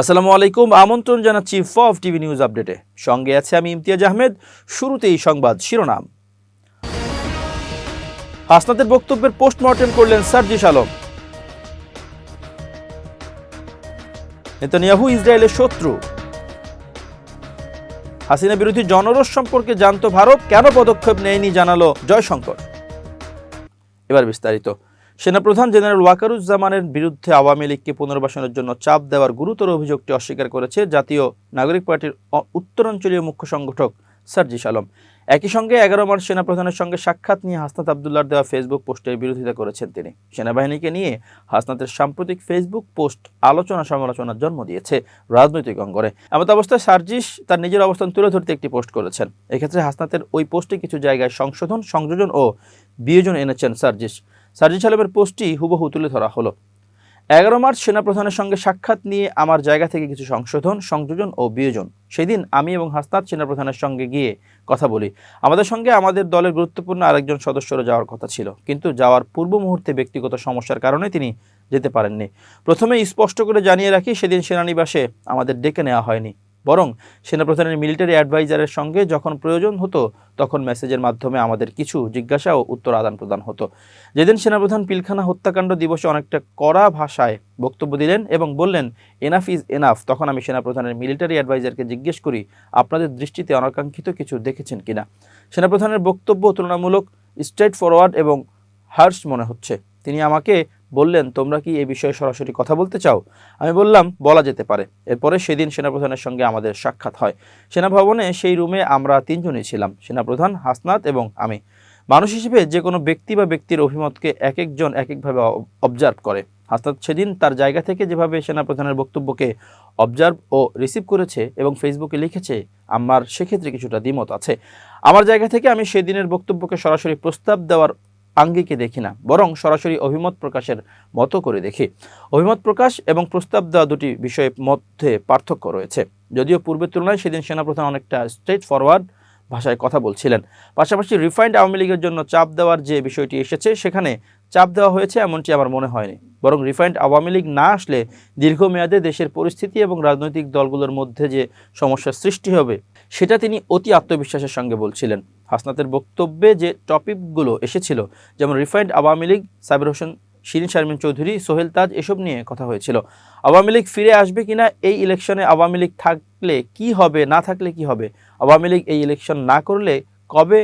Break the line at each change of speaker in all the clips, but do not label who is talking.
আসসালামু আলাইকুম, আমন্ত্রণ জানাচ্ছি ফফ টিভি নিউজ আপডেটে। সঙ্গে আছে আমি ইমতিয়াজ আহমেদ, শুরুতেই সংবাদ শিরোনাম। হাসনাতের বক্তব্যের পোস্টমর্টেম করলেন সার্জিস আলম। নেতানিয়াহু ইসরায়েলের শত্রু। হাসিনা বিরোধী জনরোষ সম্পর্কে জানতো ভারত, কেন পদক্ষেপ নেয়নি জানালো জয়শঙ্কর। এবার বিস্তারিত। সেনাপ্রধান জেনারেল ওয়াকারুজ্জামানের বিরুদ্ধে আওয়ামী লীগকে পুনর্বাসনের জন্য চাপ দেওয়ার গুরুতর অভিযোগটি অস্বীকার করেছে জাতীয় নাগরিক পার্টির উত্তরাঞ্চলীয় মুখ্য সংগঠক সার্জিস আলম একই সঙ্গে এগারো মার্চ সেনাপ্রধানের সঙ্গে সাক্ষাৎ নিয়ে হাসনাত আবদুল্লার দেওয়া ফেসবুক পোস্টের বিরোধিতা করেছেন তিনি। সেনাবাহিনীকে নিয়ে হাসনাতের সাম্প্রতিক ফেসবুক পোস্ট আলোচনা সমালোচনার জন্ম দিয়েছে রাজনৈতিক অঙ্গনে। এমত অবস্থায় সার্জিস তার নিজের অবস্থান তুলে ধরতে একটি পোস্ট করেছেন। এক্ষেত্রে হাসনাতের ওই পোস্টে কিছু জায়গায় সংশোধন, সংযোজন ও বিয়োজন এনেছেন সার্জিস সার্জিস আলমের পোস্টটি হুবহু তুলে ধরা হলো। এগারো মার্চ সেনাপ্রধানের সঙ্গে সাক্ষাৎ নিয়ে আমার জায়গা থেকে কিছু সংশোধন, সংযোজন ও বিয়োজন। সেদিন আমি এবং হাসনাত সেনাপ্রধানের সঙ্গে গিয়ে কথা বলি। আমাদের সঙ্গে আমাদের দলের গুরুত্বপূর্ণ আরেকজন সদস্যরও যাওয়ার কথা ছিল। কিন্তু যাওয়ার পূর্ব মুহূর্তে ব্যক্তিগত সমস্যার কারণে তিনি যেতে পারেননি। প্রথমে স্পষ্ট করে জানিয়ে রাখি, সেদিন সেনানিবাসে আমাদের ডেকে নেওয়া হয়নি। বরং সেনাপ্রধানের মিলিটারি অ্যাডভাইজারের সঙ্গে যখন প্রয়োজন হতো, তখন মেসেজের মাধ্যমে আমাদের কিছু জিজ্ঞাসা ও উত্তর আদান প্রদান হতো। যেদিন সেনাপ্রধান পিলখানা হত্যাকাণ্ড দিবসে অনেকটা কড়া ভাষায় বক্তব্য দিলেন এবং বললেন এনাফ ইজ এনাফ তখন আমি সেনাপ্রধানের মিলিটারি অ্যাডভাইজারকে জিজ্ঞেস করি, আপনাদের দৃষ্টিতে অনাকাঙ্ক্ষিত কিছু দেখেছেন কিনা? সেনাপ্রধানের বক্তব্য তুলনামূলক স্ট্রেট ফরওয়ার্ড এবং হার্স মনে হচ্ছে। তিনি আমাকে বললেন, তোমরা কি এই বিষয়ে সরাসরি কথা বলতে চাও? আমি বললাম, বলা যেতে পারে। এরপরে সেদিন সেনাপ্রধানের সঙ্গে আমাদের সাক্ষাৎ হয়। সেনাভবনে সেই রুমে আমরা তিনজনই ছিলাম, সেনাপ্রধান, হাসনাত এবং আমি। মানুষ হিসেবে যে কোনো ব্যক্তি বা ব্যক্তির অভিমতকে এক একজন এক একভাবে অবজার্ভ করে। হাসনাত সেদিন তার জায়গা থেকে যেভাবে সেনাপ্রধানের বক্তব্যকে অবজার্ভ ও রিসিভ করেছে এবং ফেসবুকে লিখেছে, আমার সেক্ষেত্রে কিছুটা দ্বিমত আছে। আমার জায়গা থেকে আমি সেদিনের বক্তব্যকে সরাসরি প্রস্তাব দেওয়ার আঙ্গিকে দেখি না, বরং সরাসরি অভিমত প্রকাশের মতো করে দেখি। অভিমত প্রকাশ এবং প্রস্তাব দেওয়া দুটি বিষয়ের মধ্যে পার্থক্য রয়েছে। যদিও পূর্বের তুলনায় সেদিন সেনাপ্রধান অনেকটা স্ট্রেট ফরওয়ার্ড ভাষায় কথা বলছিলেন। পাশাপাশি রিফাইন্ড আওয়ামী লীগের জন্য চাপ দেওয়ার যে বিষয়টি এসেছে, সেখানে চাপ দেওয়া হয়েছে এমনটি আমার মনে হয়নি। বরং রিফাইন্ড আওয়ামী লীগ না আসলে দীর্ঘমেয়াদে দেশের পরিস্থিতি এবং রাজনৈতিক দলগুলোর মধ্যে যে সমস্যার সৃষ্টি হবে, সেটা তিনি অতি আত্মবিশ্বাসের সঙ্গে বলছিলেন। হাসনাতের বক্তব্যে যে টপিকগুলো এসেছিল, যেমন রিফাইন্ড আওয়ামী লীগ, সাবির হোসেন শিরিন, শারমিন চৌধুরী, সোহেল তাজ, এসব নিয়ে কথা হয়েছিল। আওয়ামী লীগ ফিরে আসবে কিনা এই ইলেকশনে আওয়ামী লীগ থাকলে কি হবে, না থাকলে কি হবে, আওয়ামী লীগ এই ইলেকশন না করলে কবে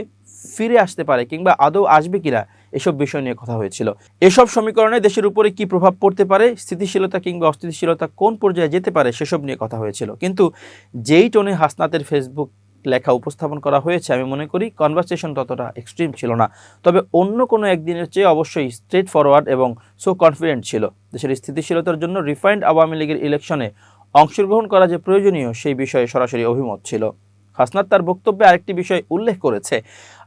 ফিরে আসতে পারে কিংবা আদৌ আসবে কিনা, এসব বিষয় নিয়ে কথা হয়েছিল। এসব সমীকরণে দেশের উপরে কি প্রভাব পড়তে পারে, স্থিতিশীলতা কিংবা অস্থিতিশীলতা কোন পর্যায়ে যেতে পারে, সেসব নিয়ে কথা হয়েছিল। কিন্তু যেই টোনে হাসনাতের ফেসবুক লেখা উপস্থাপন করা হয়েছে, আমি মনে করি কনভারসেশন ততটা এক্সট্রিম ছিল না। তবে অন্য কোনো একদিনের চেয়ে অবশ্যই স্ট্রেট ফরওয়ার্ড এবং সো কনফিডেন্ট ছিল। দেশের স্থিতিশীলতার জন্য রিফাইন্ড আওয়ামী লীগের ইলেকশনে অংশগ্রহণ করা যে প্রয়োজনীয়, সেই বিষয়ে সরাসরি অভিমত ছিল। হাসনাত তার বক্তব্যে আরেকটি বিষয় উল্লেখ করেছে।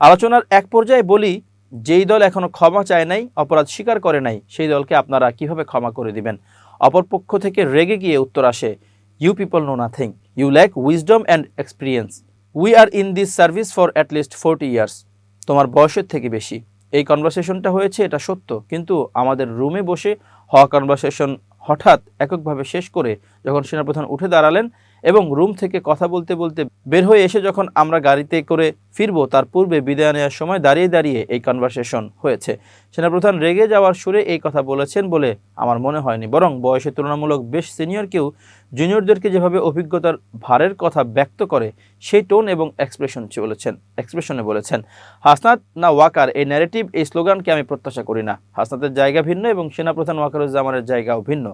আলোচনার এক পর্যায়ে বলি, যেই দল এখনও ক্ষমা চায় নাই, অপরাধ স্বীকার করে নাই, সেই দলকে আপনারা কীভাবে ক্ষমা করে দিবেন? অপরপক্ষ থেকে রেগে গিয়ে উত্তর আসে you people know nothing you lack wisdom and experience we are in this service for at least forty years তোমার বয়সের থেকে বেশি। এই কনভারসেশনটা হয়েছে, এটা সত্য। কিন্তু আমাদের রুমে বসে হওয়া কনভারসেশন হঠাৎ এককভাবে শেষ করে যখন সেনাপ্রধান উঠে দাঁড়ালেন এবং রুম থেকে কথা বলতে বলতে বের হয়ে এসে যখন আমরা গাড়িতে করে ফিরবো, তার পূর্বে বিদায় নেওয়ার সময় দাঁড়িয়ে দাঁড়িয়ে এই কনভারসেশন হয়েছে। সেনাপ্রধান রেগে যাওয়ার সুরে এই কথা বলেছেন বলে আমার মনে হয়নি, বরং বয়সে তুলনামূলক বেশ সিনিয়র কেউ জুনিয়রদেরকে যেভাবে অভিজ্ঞতার ভারের কথা ব্যক্ত করে, সেই টোন এবং এক্সপ্রেশন বলেছেন এক্সপ্রেশনে বলেছেন, হাসনাত না ওয়াকার, এই ন্যারেটিভ এই স্লোগানকে আমি প্রত্যাশা করি না। হাসনাতের জায়গা ভিন্ন এবং সেনাপ্রধান ওয়াকারুজ্জামানের জায়গাও ভিন্ন।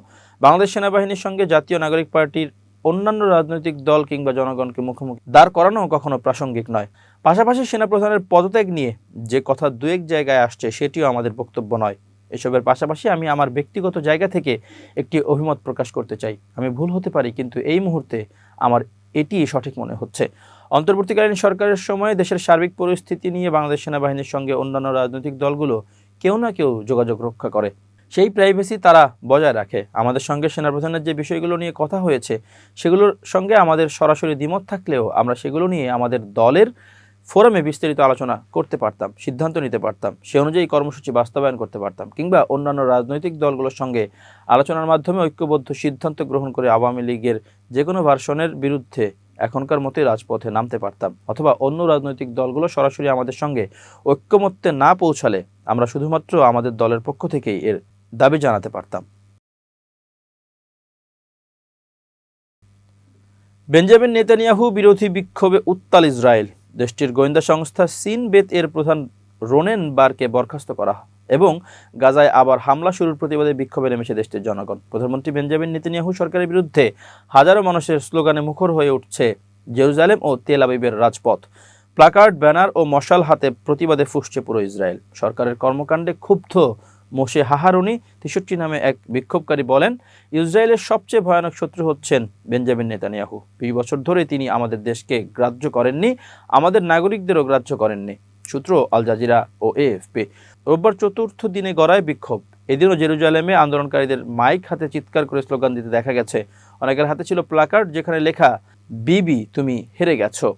বাংলাদেশ সেনাবাহিনীর সঙ্গে জাতীয় নাগরিক পার্টির অন্যান্য রাজনৈতিক দল কিংবা জনগণকে মুখোমুখি দাঁড় করানো কখনো প্রাসঙ্গিক নয়। পাশাপাশি সেনাপ্রধানের পদত্যাগ নিয়ে যে কথা দু এক জায়গায় আসছে সেটিও আমাদের বক্তব্য নয়। এসবের পাশাপাশি আমি আমার ব্যক্তিগত জায়গা থেকে একটি অভিমত প্রকাশ করতে চাই। আমি ভুল হতে পারি, কিন্তু এই মুহূর্তে আমার এটি সঠিক মনে হচ্ছে। অন্তর্বর্তীকালীন সরকারের সময় দেশের সার্বিক পরিস্থিতি নিয়ে বাংলাদেশ সেনাবাহিনীর সঙ্গে অন্যান্য রাজনৈতিক দলগুলো কেউ না কেউ যোগাযোগ রক্ষা করে। সেই প্রাইভেসি তারা বজায় রাখে। আমাদের সঙ্গে সেনাপ্রধানের যে বিষয়গুলো নিয়ে কথা হয়েছে, সেগুলোর সঙ্গে আমাদের সরাসরি দ্বিমত থাকলেও আমরা সেগুলো নিয়ে আমাদের দলের ফোরামে বিস্তারিত আলোচনা করতে পারতাম, সিদ্ধান্ত নিতে পারতাম, সে অনুযায়ী কর্মসূচি বাস্তবায়ন করতে পারতাম কিংবা অন্যান্য রাজনৈতিক দলগুলোর সঙ্গে আলোচনার মাধ্যমে ঐক্যবদ্ধ সিদ্ধান্ত গ্রহণ করে আওয়ামী লীগের যে কোনো ভার্সনের বিরুদ্ধে এখনকার মতোই রাজপথে নামতে পারতাম অথবা অন্য রাজনৈতিক দলগুলো সরাসরি আমাদের সঙ্গে ঐক্যমত্যে না পৌঁছালে আমরা শুধুমাত্র আমাদের দলের পক্ষ থেকেই এর দাবি জানাতে পারতাম। বেঞ্জামিন নেতানিয়াহু বিরোধী বিক্ষোভে উত্তাল ইসরায়েল। দেশটির গোয়েন্দা সংস্থা সিনবেত এর প্রধান রোনেন বারকে বরখাস্ত করা এবং গাজায় আবার হামলা শুরুর প্রতিবাদে বিক্ষোভে নেমেছে দেশটির জনগণ। প্রধানমন্ত্রী বেঞ্জামিন নেতানিয়াহু সরকারের বিরুদ্ধে হাজারো মানুষের স্লোগানে মুখর হয়ে উঠছে জেরুজালেম ও তেল আবিবের রাজপথ। প্লাকার্ড, ব্যানার ও মশাল হাতে প্রতিবাদে ফুসছে পুরো ইসরায়েল। সরকারের কর্মকাণ্ডে ক্ষুব্ধ মোশে হাহারুনি তেষট্টি নামে এক বিক্ষোভকারী বলেন, ইসরায়েলের সবচেয়ে ভয়ানক শত্রু হচ্ছেন বেঞ্জামিন নেতানিয়াহু। বিশ বছর ধরে তিনি আমাদের দেশকে গ্রাহ্য করেননি, আমাদের নাগরিকদেরও গ্রাহ্য করেননি, সূত্র আল জাজিরা ও এএফপি। রোববার চতুর্থ দিনে গড়ায় বিক্ষোভ। এদিনও জেরুজালেমে আন্দোলনকারীদের মাইক হাতে চিৎকার করে স্লোগান দিতে দেখা গেছে। অনেকের হাতে ছিল প্লাকার্ড, যেখানে লেখা, বিবি, তুমি হেরে গেছো।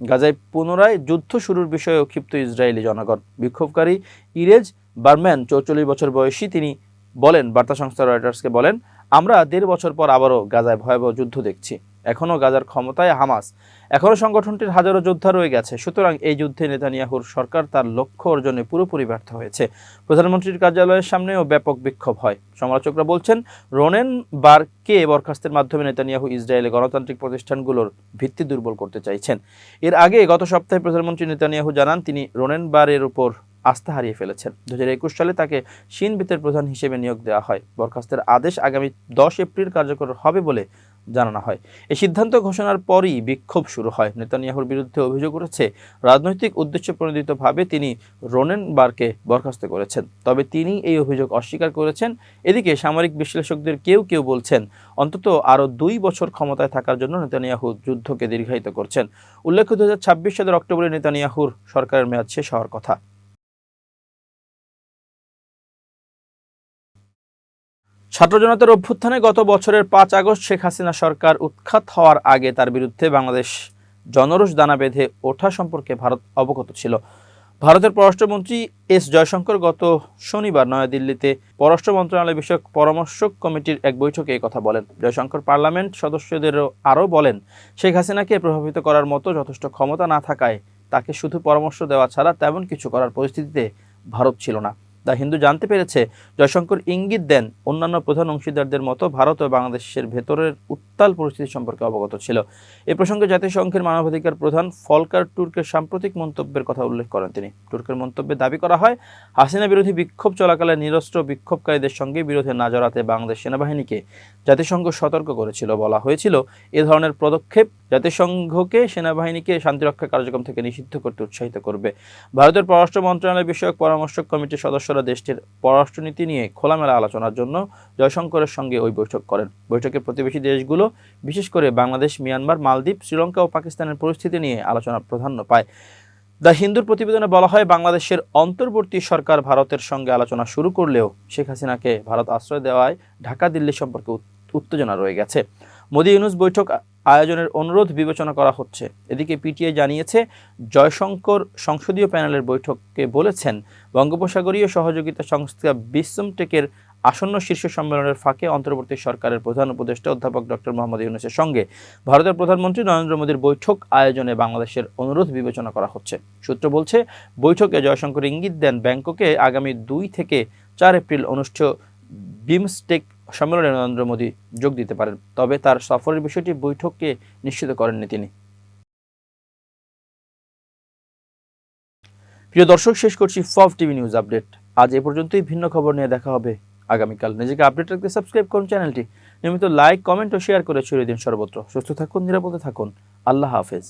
গাজায় পুনরায় যুদ্ধ শুরুর বিষয়ে ক্ষিপ্ত ইসরায়েলি জনগণ। বিক্ষোভকারী ইরেজ বার্ম্যান চৌচল্লিশ বছর বয়সী তিনি বলেন, বার্তা সংস্থা রয়টার্সকে বলেন, আমরা দেড় বছর পর আবারও গাজায় ভয়াবহ যুদ্ধ দেখছি। এখনও গাজার ক্ষমতায় হামাস। এখনও সংগঠনটির হাজারো যোদ্ধা রয়ে গেছে। সুতরাং এই যুদ্ধে নেতানিয়াহুর সরকার তার লক্ষ্য অর্জনে পুরোপুরি ব্যর্থ হয়েছে। প্রধানমন্ত্রীর কার্যালয়ের সামনেও ব্যাপক বিক্ষোভ হয়। সমালোচকরা বলছেন, রোনেন বারকে বরখাস্তের মাধ্যমে নেতানিয়াহু ইসরায়েলে গণতান্ত্রিক প্রতিষ্ঠানগুলোর ভিত্তি দুর্বল করতে চাইছেন। এর আগে গত সপ্তাহে প্রধানমন্ত্রী নেতানিয়াহু জানান, তিনি রোনেন বারের উপর আস্থা হারিয়ে ফেলেছেন। দুই হাজার একুশ সালে তাকে সিনবিতের প্রধান হিসেবে নিয়োগ দেওয়া হয়। বরখাস্তের আদেশ আগামী দশ এপ্রিল কার্যকর হবে বলে জানানো হয়। এই সিদ্ধান্ত ঘোষণার পরই বিক্ষোভ শুরু হয়। নেতানিয়াহুর বিরুদ্ধে অভিযোগ উঠেছে, রাজনৈতিক উদ্দেশ্যে প্রণোদিতভাবে তিনি রোনেন বারকে বরখাস্ত করেছেন। তবে তিনি এই অভিযোগ অস্বীকার করেছেন। এদিকে সামরিক বিশ্লেষকদের কেউ কেউ বলছেন, অন্তত আরও দুই বছর ক্ষমতায় থাকার জন্য নেতানিয়াহু যুদ্ধকে দীর্ঘায়িত করছেন। উল্লেখ্য, দুই হাজার ছাব্বিশ সালের অক্টোবরে নেতানিয়াহুর সরকারের মেয়াদ শেষ হওয়ার কথা। ছাত্র জনতার অভ্যুত্থানে গত বছরের পাঁচ আগস্ট শেখ হাসিনা সরকার উৎখাত হওয়ার আগে তার বিরুদ্ধে বাংলাদেশ জনরোষ দানা বেঁধে ওঠা সম্পর্কে ভারত অবগত ছিল। ভারতের পররাষ্ট্রমন্ত্রী এস জয়শঙ্কর গত শনিবার নয়াদিল্লিতে পররাষ্ট্র মন্ত্রণালয় বিষয়ক পরামর্শক কমিটির এক বৈঠকে এই কথা বলেন। জয়শঙ্কর পার্লামেন্ট সদস্যদেরও আরও বলেন, শেখ হাসিনাকে প্রভাবিত করার মতো যথেষ্ট ক্ষমতা না থাকায় তাকে শুধু পরামর্শ দেওয়া ছাড়া তেমন কিছু করার পরিস্থিতিতে ভারত ছিল না। দ্য হিন্দু জানতে পেরেছে, জয়শঙ্কর ইঙ্গিত দেন অন্যান্য প্রধান অংশীদারদের মতো ভারত ও বাংলাদেশের ভেতরের উত্তাল পরিস্থিতি সম্পর্কে অবগত ছিল। এ প্রসঙ্গে জাতিসংঘের মানবাধিকার প্রধান ফলকার টুর্কের সাম্প্রতিক মন্তব্যের কথা উল্লেখ করেন তিনি। তুর্কের মন্তব্যে দাবি করা হয়, হাসিনা বিরোধী বিক্ষোভ চলাকালে নিরস্ত্র বিক্ষোভকারীদের সঙ্গে বিরোধে না বাংলাদেশ সেনাবাহিনীকে জাতিসংঘ সতর্ক করেছিল বলা হয়েছিল। এ ধরনের পদক্ষেপ জাতিসংঘকে সেনাবাহিনীকে শান্তিরক্ষা কার্যক্রম থেকে নিষিদ্ধ করতে উৎসাহিত করবে। ভারতের পররাষ্ট্র মন্ত্রণালয় বিষয়ক পরামর্শক কমিটির সদস্যরা দেশটির পররাষ্ট্রনীতি নিয়ে খোলামেলা আলোচনার জন্য জয়শঙ্করের সঙ্গে ওই বৈঠক করেন। বৈঠকে প্রতিবেশী দেশগুলো, বিশেষ করে বাংলাদেশ, মিয়ানমার, মালদ্বীপ, শ্রীলঙ্কা ও পাকিস্তানের পরিস্থিতি নিয়ে আলোচনা প্রাধান্য পায়। দ্য হিন্দুর প্রতিবেদনে বলা হয়, বাংলাদেশের অন্তর্বর্তী সরকার ভারতের সঙ্গে আলোচনা শুরু করলেও শেখ হাসিনাকে ভারত আশ্রয় দেওয়ায় ঢাকা দিল্লি সম্পর্কে উত- উত্তেজনা রয়ে গেছে। মোদী ইউনুস বৈঠক আয়োজনের অনুরোধ বিবেচনা করা হচ্ছে। এদিকে পিটিআই জানিয়েছে, জয়শঙ্কর সংসদীয় প্যানেলের বৈঠকে বলেছেন, বঙ্গোপসাগরীয় সহযোগিতা সংস্থা বিসমটেকের আসন্ন শীর্ষ সম্মেলনের ফাঁকে অন্তর্বর্তী সরকারের প্রধান উপদেষ্টা অধ্যাপক ডক্টর মোহাম্মদ ইউনুসের সঙ্গে ভারতের প্রধানমন্ত্রী নরেন্দ্র মোদীর বৈঠক আয়োজনে বাংলাদেশের অনুরোধ বিবেচনা করা হচ্ছে। সূত্র বলছে, বৈঠকে জয়শঙ্কর ইঙ্গিত দেন ব্যাংককে আগামী দুই থেকে চার এপ্রিল অনুষ্ঠেয় বিমস্টেক সম্মেলনে নরেন্দ্র মোদী যোগ দিতে পারেন, তবে তার সফরের বিষয়টি বৈঠককে নিশ্চিত করেননি তিনি। প্রিয় দর্শক, শেষ করছি ফব টিভি নিউজ আপডেট। আজ এ পর্যন্তই, ভিন্ন খবর নিয়ে দেখা হবে আগামীকাল। নিজেকে আপডেট রাখতে সাবস্ক্রাইব করুন চ্যানেলটি। নিয়মিত লাইক, কমেন্ট ও শেয়ার করে ছড়িয়ে দিন সর্বত্র। সুস্থ থাকুন, নিরাপদে থাকুন। আল্লাহ হাফেজ।